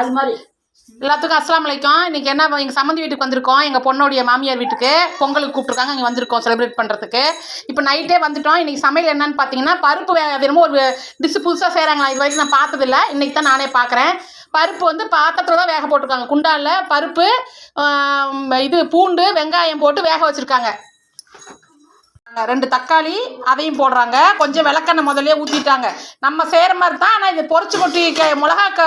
அது மாதிரி. எல்லாத்துக்கும் அஸ்லாம் அலைக்கும். இன்னைக்கு என்ன எங்கள் சம்மந்தி வீட்டுக்கு வந்திருக்கோம். எங்கள் பொண்ணுடைய மாமியார் வீட்டுக்கு பொங்கலுக்கு கூப்பிட்ருக்காங்க இங்கே வந்திருக்கோம் செலிப்ரேட் பண்ணுறதுக்கு இப்போ நைட்டே வந்துட்டோம். இன்றைக்கி சமையல் என்னன்னு பார்த்தீங்கன்னா பருப்பு வேக என்னமோ ஒரு டிஷ்ஷு புதுசாக செய்கிறாங்களா இது வரைக்கும் நான் பார்த்ததில்ல. இன்றைக்கி தான் நானே பார்க்குறேன் பருப்பு வந்து பாத்திரத்தில் தான் வேக போட்டிருக்காங்க. குண்டானில் பருப்பு இது பூண்டு வெங்காயம் போட்டு வேக வச்சுருக்காங்க. ரெண்டு தக்காளி அதையும் போடுறாங்க. கொஞ்சம் விளக்கெண்ணெய் முதல்ல ஊற்றிட்டாங்க நம்ம செய்கிற மாதிரி தான் ஆனால் இது பொரிச்சு கொட்டி கெ மிளகா க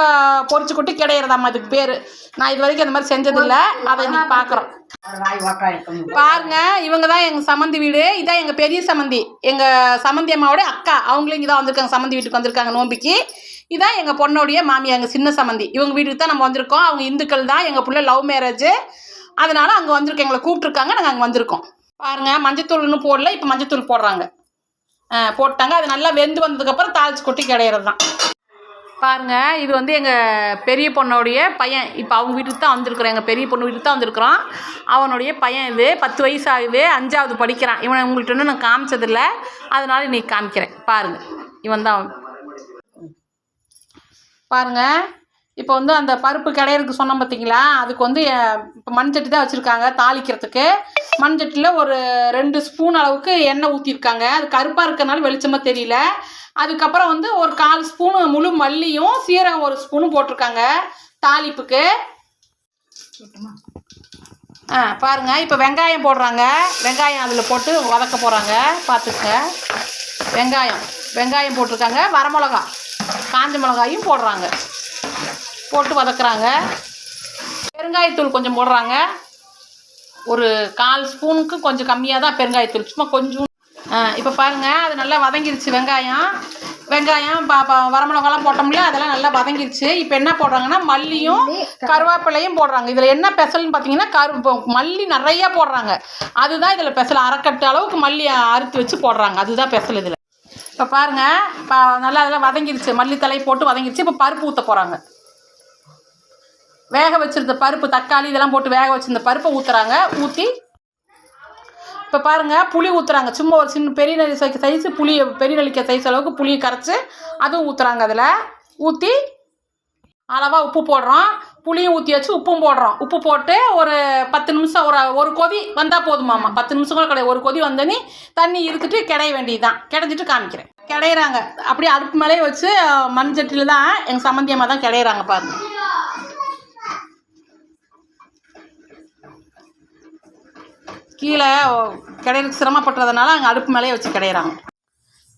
பொரிச்சு கொட்டி கிடையிறதாம்மா இதுக்கு பேர். நான் இது வரைக்கும் அந்த மாதிரி செஞ்சதில்லை. அதை இன்னைக்கு பார்க்குறோம் பாருங்க இவங்க தான் எங்கள் சம்மந்தி வீடு. இதான் எங்கள் பெரிய சம்மந்தி எங்கள் சம்மந்தி அம்மாவோட அக்கா. அவங்களும் இங்கே தான் வந்திருக்காங்க. சம்மந்தி வீட்டுக்கு வந்திருக்காங்க நோம்பிக்கு இதான் எங்கள் பொண்ணோடைய மாமியா எங்கள் சின்ன சம்மந்தி இவங்க வீட்டுக்கு தான் நம்ம வந்திருக்கோம். அவங்க இந்துக்கள் தான். எங்கள் பிள்ளை லவ் மேரேஜ். அதனால அங்கே வந்திருக்கோம் எங்களை கூப்பிட்ருக்காங்க நாங்கள் அங்கே வந்திருக்கோம். பாருங்க மஞ்சத்தூள் இன்னும் போடல இப்போ மஞ்சத்தூள் போடுறாங்க. போட்டாங்க. அது நல்லா வெந்து வந்ததுக்கப்புறம் தாளிச்சு கொட்டி கிடையிறது தான் பாருங்க இது வந்து எங்கள் பெரிய பொண்ணுடைய பையன். இப்போ அவங்க வீட்டுக்கு தான் வந்திருக்கிறோம். எங்கள் பெரிய பொண்ணு வீட்டுக்கு தான் வந்திருக்கிறோம். அவனுடைய பையன் இது பத்து வயசு ஆகுது அஞ்சாவது படிக்கிறான். இவனை உங்கள்கிட்ட இன்னும் நான் காமிச்சதில்ல. அதனால இன்னைக்கு காமிக்கிறேன். பாருங்க இவன் தான் பாருங்கள் இப்போ வந்து அந்த பருப்பு கிடையிறதுக்கு சொன்னோம் பார்த்தீங்களா அதுக்கு வந்து இப்போ மண்சட்டி தான் வச்சுருக்காங்க தாளிக்கிறதுக்கு. மண்சட்டியில் ஒரு ரெண்டு ஸ்பூன் அளவுக்கு எண்ணெய் ஊற்றிருக்காங்க அது கருப்பாக இருக்கிறனால வெளிச்சமாக தெரியல. அதுக்கப்புறம் வந்து ஒரு கால் ஸ்பூனு முழு மல்லியும் சீரகம் ஒரு ஸ்பூனும் போட்டிருக்காங்க தாளிப்புக்கு. ஆ பாருங்க. இப்போ வெங்காயம் போடுறாங்க. வெங்காயம் அதில் போட்டு வதக்க போகிறாங்க பார்த்துக்கங்க வெங்காயம். வெங்காயம் போட்டிருக்காங்க. வரமிளகா காஞ்ச மிளகாயும் போடுறாங்க. போட்டு வதக்குறாங்க. பெருங்காயத்தூள் கொஞ்சம் போடுறாங்க. ஒரு கால் ஸ்பூனுக்கு கொஞ்சம் கம்மியாக தான் பெருங்காயத்தூள். சும்மா கொஞ்சம். இப்போ பாருங்கள் அது நல்லா வதங்கிருச்சு வெங்காயம். வெங்காயம் வரமிளகாலாம் போட்டோம்ல அதெல்லாம் நல்லா வதங்கிருச்சு. இப்போ என்ன போடுறாங்கன்னா மல்லியும் கருவேப்பிலையும் போடுறாங்க. இதில் என்ன பெசல்னு பார்த்தீங்கன்னா கரு மல்லி நிறையா போடுறாங்க. அதுதான் இதில் பெசல். அரைக்கட்டு அளவுக்கு மல்லி அறுத்து வச்சு போடுறாங்க. அதுதான் பெசல் இதில். இப்போ பாருங்கள் இப்போ நல்லா அதெல்லாம் வதங்கிருச்சு. மல்லித்தலை போட்டு வதங்கிருச்சு. இப்போ பருப்பு ஊற்ற போகிறாங்க வேக வச்சுருந்த பருப்பு தக்காளி இதெல்லாம் போட்டு வேக வச்சிருந்த பருப்பை ஊற்றுறாங்க ஊற்றி இப்போ பாருங்கள் புளி ஊற்றுறாங்க சும்மா ஒரு சின்ன பெரிய நெல்லிக்காய் சைஸ் புளி பெரிய நெல்லிக்காய் சைஸ் அளவுக்கு புளியை கரைச்சி அதுவும் ஊற்றுறாங்க அதில். ஊற்றி அளவாக உப்பு போடுறோம். புளியும் ஊற்றி வச்சு உப்பும் போடுறோம். உப்பு போட்டு ஒரு பத்து நிமிஷம் ஒரு ஒரு கொதி வந்தால் போதுமாம்மா பத்து நிமிஷம் கூட கிடையாது. ஒரு கொதி வந்தோன்னே தண்ணி இருந்துட்டு கிடைய வேண்டியதுதான். கிடைஞ்சிட்டு காமிக்கிறேன். கிடையிறாங்க. அப்படியே அடுப்பு மேலேயே வச்சு மண் சட்டியில் தான் எங்கள் சம்மந்தியம்மா தான் கிடையிறாங்க பாருங்க. கீழே கிடையிறதுக்கு சிரமப்படுறதுனால அங்கே அடுப்பு மேலேயே வச்சு கிடையிறாங்க.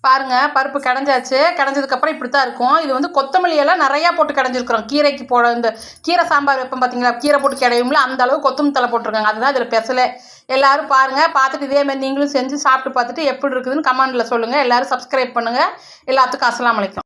பாருங்க பருப்பு கடைஞ்சாச்சு. கடைஞ்சதுக்கப்புறம் இப்படி தான் இருக்கும். இது வந்து கொத்தமல்லி எல்லாம் நிறையா போட்டு கடைஞ்சிருக்கிறோம். கீரைக்கு போட இந்த கீரை சாம்பார் வைப்போம் பார்த்தீங்களா கீரை போட்டு கிடையும்ல அந்த அளவு கொத்தமல்லி தலை போட்டிருக்காங்க. அதுதான் இதில் பெசலே. எல்லாரும் பாருங்கள் பார்த்துட்டு இதே மாதிரி நீங்களும் செஞ்சு சாப்பிட்டு பார்த்துட்டு எப்படி இருக்குதுன்னு கமெண்டில் சொல்லுங்கள் எல்லாரும் சப்ஸ்கிரைப் பண்ணுங்கள் எல்லாத்துக்கும் அஸ்லாம் அலைக்கும்.